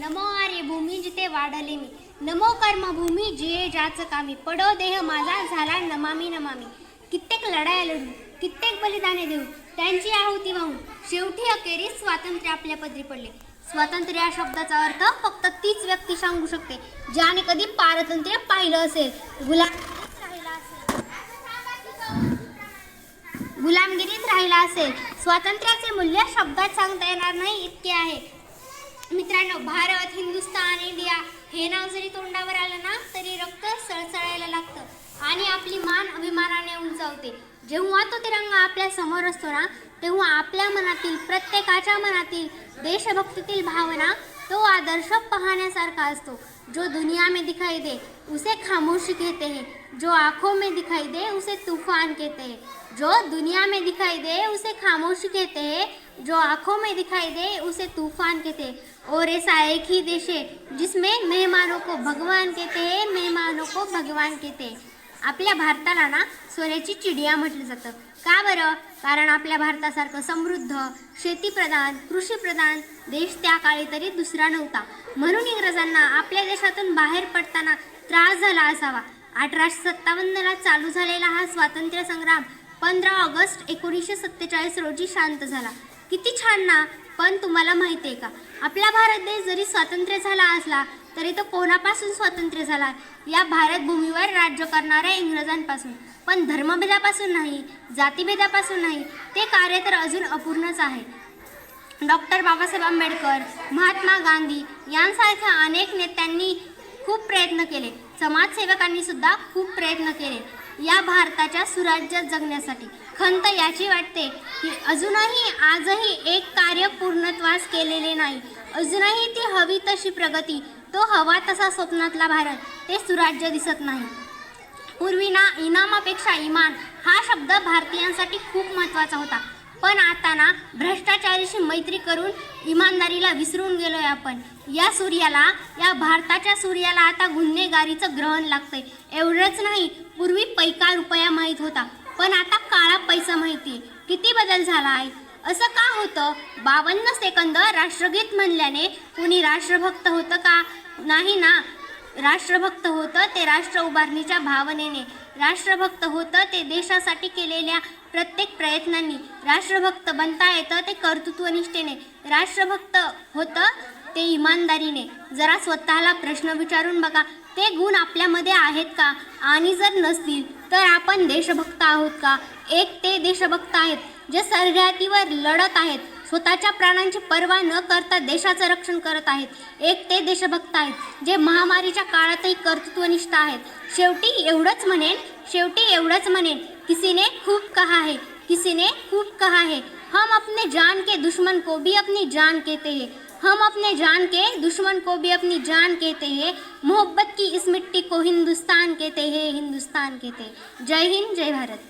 नमो आर्य भूमी जिथे वाढले मी. नमो कर्मभूमी जे ज्याचं कामी. पडो देह माझा झाला नमामी नमामी. कित्येक लढाया लढू कित्येक बलिदाने देऊ. त्यांची आहुती वाहून शेवटी अखेरीस स्वातंत्र्य आपल्या पदरी पडले. स्वातंत्र्य या शब्दाचा अर्थ फक्त तीच व्यक्ती सांगू शकते ज्याने कधी पारतंत्र्य पाहिलं असेल. गुलाम राहिला असेल. गुलामगिरीत राहिला असेल. स्वातंत्र्याचे मूल्य शब्दात सांगता येणार नाही इतके आहे. मित्रांनो भारत हिंदुस्तान इंडिया हे नाव जरी तोंडावर आलं ना तरी रक्त सळसळायला लागतं. आणि आपली मान अभिमानाने उंचावते. जेव्हा तो तिरंगा आपल्यासमोर असतो ना तेव्हा आपल्या मनातील प्रत्येकाच्या मनातील देशभक्तीतील भावना तो आदर्श पाहण्यासारखा असतो जो दुनिया में दिखाई दे, उसे खामोशी कहते हैं। जो आँखों में दिखाई दे, उसे तूफ़ान कहते हैं। जो दुनिया में दिखाई दे, उसे खामोशी कहते हैं। जो आँखों में दिखाई दे, उसे तूफ़ान कहते हैं। और ऐसा एक ही देश है, जिसमें मेहमानों को भगवान कहते हैं, मेहमानों को भगवान कहते हैं। आपल्या भारताला ना सोन्याची चिडिया म्हटलं जातं. का बरं? कारण आपल्या भारतासारखं समृद्ध शेतीप्रधान कृषीप्रधान देश त्या काळी तरी दुसरा नव्हता. म्हणून इंग्रजांना आपल्या देशातून बाहेर पडताना त्रास झाला असावा. अठराशे सत्तावन्नला चालू झालेला हा स्वातंत्र्य संग्राम पंधरा ऑगस्ट एकोणीसशे सत्तेचाळीस रोजी शांत झाला. किती छान ना? पण तुम्हाला माहिती आहे का? आपला भारत देश जरी स्वातंत्र्य झाला असला तरी तो कोणापासून स्वातंत्र्य झाला? या भारत भूमीवर राज्य करणाऱ्या इंग्रजांपासून. पण धर्मभेदापासून नाही जातीभेदापासून नाही ते कार्य तर अजून अपूर्णच आहे. डॉक्टर बाबासाहेब आंबेडकर महात्मा गांधी यांसारख्या अनेक नेत्यांनी खूप प्रयत्न केले. समाजसेवकांनी सुद्धा खूप प्रयत्न केले. या भारताच्या सुराज्यात जगण्यासाठी. खंत याची वाटते की अजूनही आजही एक कार्य पूर्णत्वास केलेले नाही. अजूनही ती हवी तशी प्रगती तो हवा तसा स्वप्नातला भारत ते सुराज्य दिसत नाही. पूर्वी ना इनामापेक्षा इमान हा शब्द भारतीयांसाठी खूप महत्त्वाचा होता. पण आता ना भ्रष्टाचारीशी मैत्री करून इमानदारीला विसरून गेलोय आपण. या सूर्याला या भारताच्या सूर्याला आता गुन्हेगारीचं ग्रहण लागतंय. एवढंच नाही पूर्वी पैका रुपया माहीत होता पण आता काळा पैसा माहिती किती बदल झाला आहे? असं का होतं? बावन्न सेकंद राष्ट्रगीत म्हणल्याने कुणी राष्ट्रभक्त होतं का? नाही ना. राष्ट्रभक्त होतं ते राष्ट्र उभारणीच्या भावनेने. राष्ट्रभक्त होतं ते देशासाठी केलेल्या प्रत्येक प्रयत्नांनी. राष्ट्रभक्त बनता येतं ते कर्तृत्वनिष्ठेने. राष्ट्रभक्त होतं ते इमानदारीने. जरा स्वतःला प्रश्न विचारून बघा. ते गुण आपल्यामध्ये आहेत का? आणि जर नसतील तर आपण देशभक्त आहोत का? एक ते देशभक्त आहेत जे सरहद्दीवर लढत आहेत स्वतःच्या प्राणांची पर्वा न करता देशाचं रक्षण करत आहेत. एक ते देशभक्त आहेत जे महामारीच्या काळातही कर्तृत्वनिष्ठ आहेत. शेवटी एवढंच म्हणेन शेवटी एवढंच म्हणेन किसीने खूप कहा है किसी ने कहा है. हम अपने जान के दुश्मन को भी अपनी जान कहते हैं. हम अपने जान के दुश्मन को भी अपनी जान कहते हैं। मोहब्बत की इस मिट्टी को हिंदुस्तान कहते हैं हिंदुस्तान कहते हैं। जय हिंद जय भारत।